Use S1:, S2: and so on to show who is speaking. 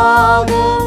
S1: 조금